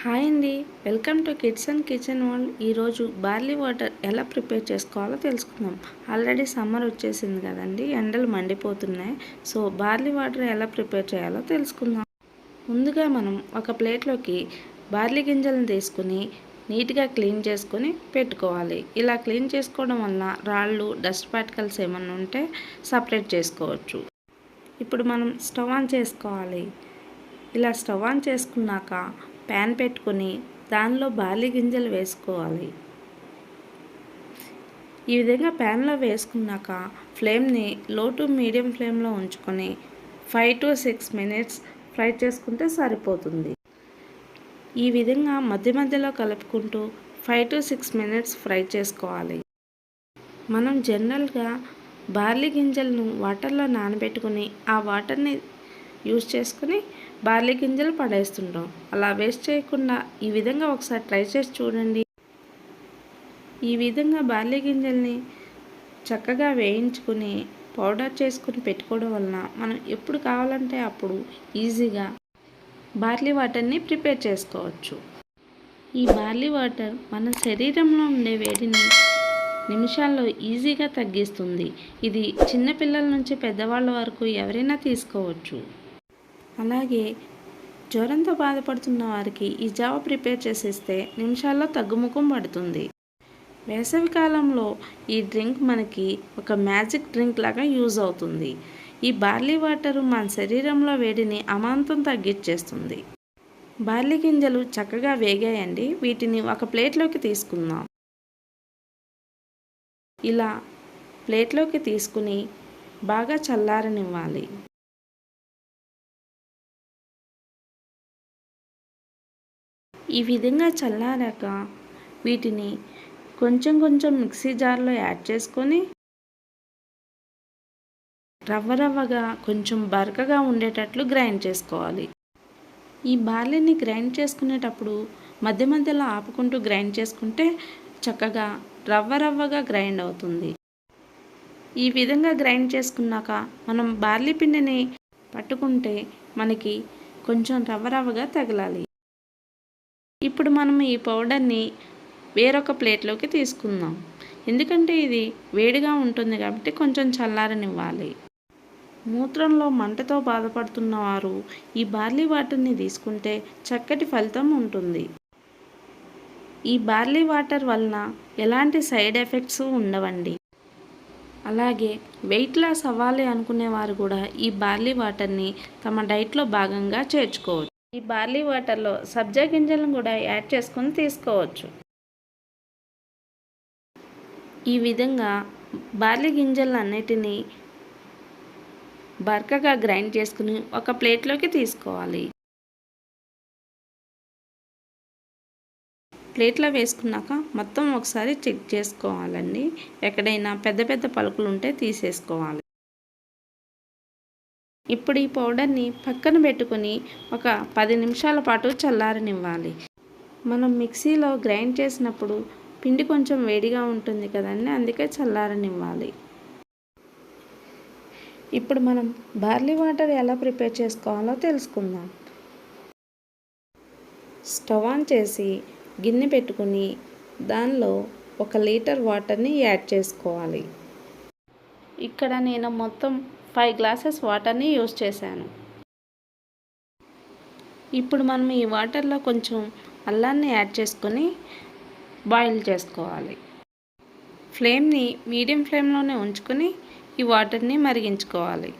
Hi అండి. Welcome to kids and kitchen world. ఈరోజు barley water ఎలా ప్రిపేర్ చేసుకోవాలో తెలుసుకుందాం. ఆల్రెడీ సమ్మర్ వచ్చేసింది కదండి ఎండలు మండిపోతున్నాయి. సో బార్లీ వాటర్ ఎలా ప్రిపేర్ చేయాలో తెలుసుకుందాం. ముందుగా మనం ఒక ప్లేట్లోకి బార్లీ గింజలను తీసుకుని నీట్గా క్లీన్ చేసుకొని పెట్టుకోవాలి. ఇలా క్లీన్ చేసుకోవడం వల్ల రాళ్ళు డస్ట్ పార్టికల్స్ ఏమన్నా ఉంటే సపరేట్ చేసుకోవచ్చు. ఇప్పుడు మనం స్టవ్ ఆన్ చేసుకోవాలి. ఇలా స్టవ్ ఆన్ చేసుకున్నాక ప్యాన్ పెట్టుకొని దానిలో బార్లీ గింజలు వేసుకోవాలి. ఈ విధంగా ప్యాన్లో వేసుకున్నాక ఫ్లేమ్ని లో టు మీడియం ఫ్లేమ్లో ఉంచుకొని five to six minutes fry చేసుకుంటే సరిపోతుంది. ఈ విధంగా మధ్య మధ్యలో కలుపుకుంటూ five to six minutes fry చేసుకోవాలి. మనం జనరల్గా బార్లీ గింజలను వాటర్లో నానబెట్టుకుని ఆ వాటర్ని యూజ్ చేసుకుని బార్లీ గింజలు పడేస్తుంటాం. అలా వేస్ట్ చేయకుండా ఈ విధంగా ఒకసారి ట్రై చేసి చూడండి. ఈ విధంగా బార్లీ గింజల్ని చక్కగా వేయించుకుని పౌడర్ చేసుకుని పెట్టుకోవడం వలన మనం ఎప్పుడు కావాలంటే అప్పుడు ఈజీగా బార్లీ వాటర్ని ప్రిపేర్ చేసుకోవచ్చు. ఈ బార్లీ వాటర్ మన శరీరంలో ఉండే వేడిని నిమిషాల్లో ఈజీగా తగ్గిస్తుంది. ఇది చిన్నపిల్లల నుంచి పెద్దవాళ్ళ వరకు ఎవరైనా తీసుకోవచ్చు. అలాగే జ్వరంతో బాధపడుతున్న వారికి ఈ జావ ప్రిపేర్ చేసేస్తే నిమిషాల్లో తగ్గుముఖం పడుతుంది. వేసవి కాలంలో ఈ డ్రింక్ మనకి ఒక మ్యాజిక్ డ్రింక్ లాగా యూజ్ అవుతుంది. ఈ బార్లీ వాటర్ మన శరీరంలో వేడిని అమాంతం తగ్గించేస్తుంది. బార్లీ గింజలు చక్కగా వేగాయండి. వీటిని ఒక ప్లేట్లోకి తీసుకుందాం. ఇలా ప్లేట్లోకి తీసుకుని బాగా చల్లారనివ్వాలి. ఈ విధంగా చల్లారాక వీటిని కొంచెం కొంచెం మిక్సీ జార్లో యాడ్ చేసుకొని రవ్వ రవ్వగా కొంచెం బరకగా ఉండేటట్లు గ్రైండ్ చేసుకోవాలి. ఈ బార్లీని గ్రైండ్ చేసుకునేటప్పుడు మధ్య మధ్యలో ఆపుకుంటూ గ్రైండ్ చేసుకుంటే చక్కగా రవ్వ రవ్వగా గ్రైండ్ అవుతుంది. ఈ విధంగా గ్రైండ్ చేసుకున్నాక మనం బార్లీ పిండిని పట్టుకుంటే మనకి కొంచెం రవ్వ రవ్వగా తగలాలి. ఇప్పుడు మనం ఈ పౌడర్ని వేరొక ప్లేట్లోకి తీసుకుందాం. ఎందుకంటే ఇది వేడిగా ఉంటుంది కాబట్టి కొంచెం చల్లారనివ్వాలి. మూత్రంలో మంటతో బాధపడుతున్న వారు ఈ బార్లీ వాటర్ని తీసుకుంటే చక్కటి ఫలితం ఉంటుంది. ఈ బార్లీ వాటర్ వలన ఎలాంటి సైడ్ ఎఫెక్ట్స్ ఉండవండి. అలాగే వెయిట్ లాస్ అవ్వాలి అనుకునేవారు కూడా ఈ బార్లీ వాటర్ని తమ డైట్లో భాగంగా చేర్చుకోవచ్చు. ఈ బార్లీ వాటర్లో సబ్జా గింజలను కూడా యాడ్ చేసుకొని తీసుకోవచ్చు. ఈ విధంగా బార్లీ గింజలన్నిటినీ బరకగా గ్రైండ్ చేసుకుని ఒక ప్లేట్లోకి తీసుకోవాలి. ప్లేట్లో వేసుకున్నాక మొత్తం ఒకసారి చెక్ చేసుకోవాలండి. ఎక్కడైనా పెద్ద పెద్ద పలుకులు ఉంటే తీసేసుకోవాలి. ఇప్పుడు ఈ పౌడర్ని పక్కన పెట్టుకొని ఒక పది నిమిషాల పాటు చల్లారనివ్వాలి. మనం మిక్సీలో గ్రైండ్ చేసినప్పుడు పిండి కొంచెం వేడిగా ఉంటుంది కదండి అందుకే చల్లారనివ్వాలి. ఇప్పుడు మనం బార్లీ వాటర్ ఎలా ప్రిపేర్ చేసుకోవాలో తెలుసుకుందాం. స్టవ్ ఆన్ చేసి గిన్నె పెట్టుకుని దానిలో ఒక లీటర్ వాటర్ని యాడ్ చేసుకోవాలి. ఇక్కడ నేను మొత్తం ఫైవ్ గ్లాసెస్ వాటర్ని యూస్ చేశాను. ఇప్పుడు మనం ఈ వాటర్లో కొంచెం అల్లాన్ని యాడ్ చేసుకొని బాయిల్ చేసుకోవాలి. ఫ్లేమ్ని మీడియం ఫ్లేమ్లోనే ఉంచుకొని ఈ వాటర్ని మరిగించుకోవాలి.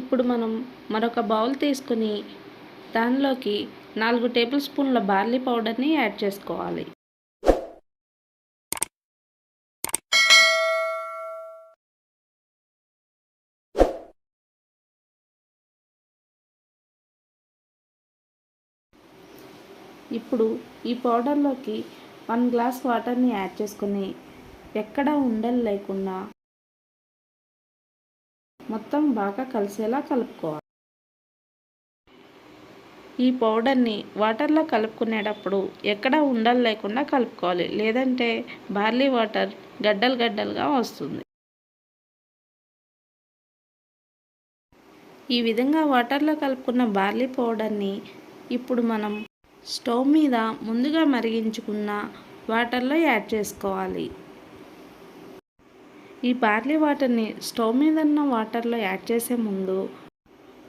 ఇప్పుడు మనం మరొక బౌల్ తీసుకుని దానిలోకి నాలుగు టేబుల్ స్పూన్ల బార్లీ పౌడర్ని యాడ్ చేసుకోవాలి. ఇప్పుడు ఈ పౌడర్లోకి వన్ గ్లాస్ వాటర్ని యాడ్ చేసుకుని ఎక్కడ ఉండలు లేకుండా మొత్తం బాగా కలిసేలా కలుపుకోవాలి. ఈ పౌడర్ని వాటర్లో కలుపుకునేటప్పుడు ఎక్కడ ఉండలు లేకుండా కలుపుకోవాలి. లేదంటే బార్లీ వాటర్ గడ్డలు గడ్డలుగా వస్తుంది. ఈ విధంగా వాటర్లో కలుపుకున్న బార్లీ పౌడర్ని ఇప్పుడు మనం స్టవ్ మీద ముందుగా మరిగించుకున్న వాటర్లో యాడ్ చేసుకోవాలి. ఈ బార్లీ వాటర్ని స్టవ్ మీద ఉన్న వాటర్లో యాడ్ చేసే ముందు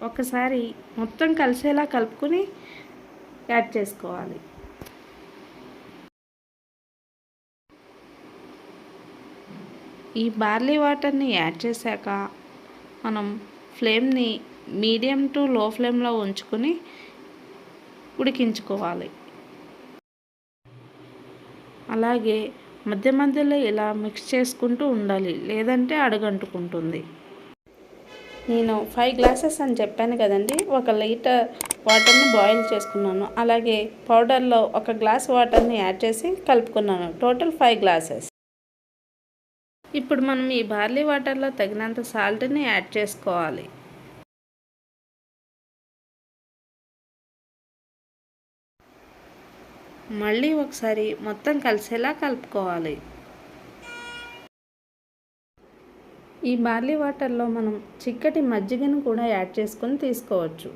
ఒకసారి మొత్తం కలిసేలా కలుపుకొని యాడ్ చేసుకోవాలి. ఈ బార్లీ వాటర్ని యాడ్ చేశాక మనం ఫ్లేమ్ని మీడియం టు లో ఫ్లేమ్లో ఉంచుకొని ఉడికించుకోవాలి. అలాగే మధ్య మధ్యలో ఇలా మిక్స్ చేసుకుంటూ ఉండాలి లేదంటే అడుగంటుకుంటుంది. నేను ఫైవ్ గ్లాసెస్ అని చెప్పాను కదండి ఒక లీటర్ వాటర్ని బాయిల్ చేసుకున్నాను. అలాగే పౌడర్లో ఒక గ్లాస్ వాటర్ని యాడ్ చేసి కలుపుకున్నాను టోటల్ ఫైవ్ గ్లాసెస్. ఇప్పుడు మనం ఈ బార్లీ వాటర్లో తగినంత సాల్ట్ని యాడ్ చేసుకోవాలి. మళ్ళీ ఒకసారి మొత్తం కలిసేలా కలుపుకోవాలి. ఈ బార్లీ వాటర్లో మనం చిక్కటి మజ్జిగను కూడా యాడ్ చేసుకొని తీసుకోవచ్చు.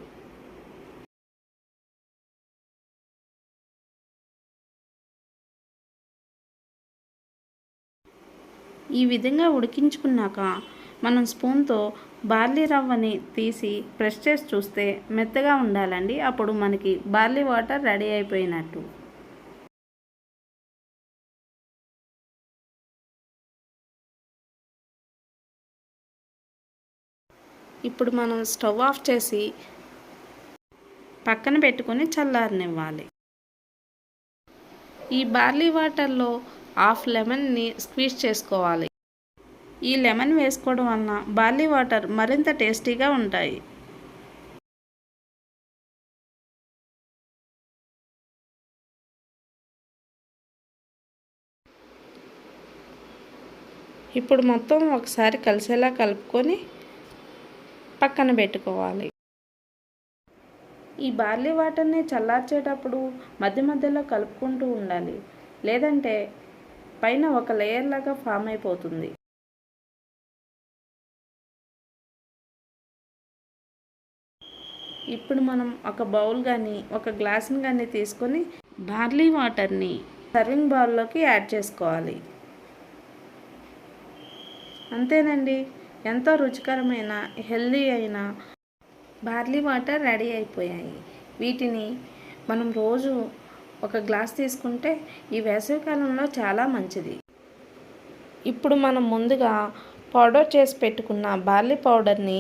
ఈ విధంగా ఉడికించుకున్నాక మనం స్పూన్తో బార్లీ రవ్వని తీసి ప్రెస్ చేసి చూస్తే మెత్తగా ఉండాలండి. అప్పుడు మనకి బార్లీ వాటర్ రెడీ అయిపోయినట్టు. ఇప్పుడు మనం స్టవ్ ఆఫ్ చేసి పక్కన పెట్టుకొని చల్లారనివ్వాలి. ఈ బార్లీ వాటర్లో హాఫ్ లెమన్ని స్క్వీజ్ చేసుకోవాలి. ఈ లెమన్ వేసుకోవడం వలన బార్లీ వాటర్ మరింత టేస్టీగా ఉంటాయి. ఇప్పుడు మొత్తం ఒకసారి కలిసేలా కలుపుకొని పక్కన పెట్టుకోవాలి. ఈ బార్లీ వాటర్ని చల్లార్చేటప్పుడు మధ్య మధ్యలో కలుపుకుంటూ ఉండాలి. లేదంటే పైన ఒక లేయర్ లాగా ఫామ్ అయిపోతుంది. ఇప్పుడు మనం ఒక బౌల్ కానీ ఒక గ్లాస్ని కానీ తీసుకొని బార్లీ వాటర్ని సర్వింగ్ బౌల్లోకి యాడ్ చేసుకోవాలి. అంతేనండి. ఎంతో రుచికరమైన హెల్దీ అయిన బార్లీ వాటర్ రెడీ అయిపోయాయి. వీటిని మనం రోజు ఒక గ్లాస్ తీసుకుంటే ఈ వేసవికాలంలో చాలా మంచిది. ఇప్పుడు మనం ముందుగా పౌడర్ చేసి పెట్టుకున్న బార్లీ పౌడర్ని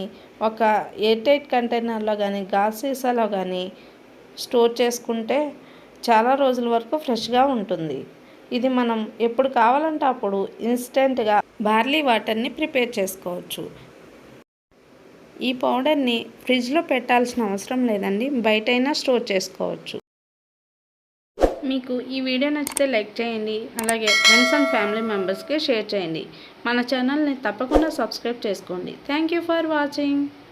ఒక ఎయిర్టైట్ కంటైనర్లో కానీ గాజు సీసాలో కానీ స్టోర్ చేసుకుంటే చాలా రోజుల వరకు ఫ్రెష్గా ఉంటుంది. ఇది మనం ఎప్పుడు కావాలంటే అప్పుడు ఇన్స్టెంట్గా బార్లీ వాటర్ని ప్రిపేర్ చేసుకోవచ్చు. ఈ పౌడర్ని ఫ్రిడ్జ్లో పెట్టాల్సిన అవసరం లేదండి బయటైనా స్టోర్ చేసుకోవచ్చు. మీకు ఈ వీడియో నచ్చితే లైక్ చేయండి అలాగే ఫ్రెండ్స్ అండ్ ఫ్యామిలీ మెంబర్స్కి షేర్ చేయండి. మన ఛానల్ని తప్పకుండా సబ్స్క్రైబ్ చేసుకోండి. Thank you for watching.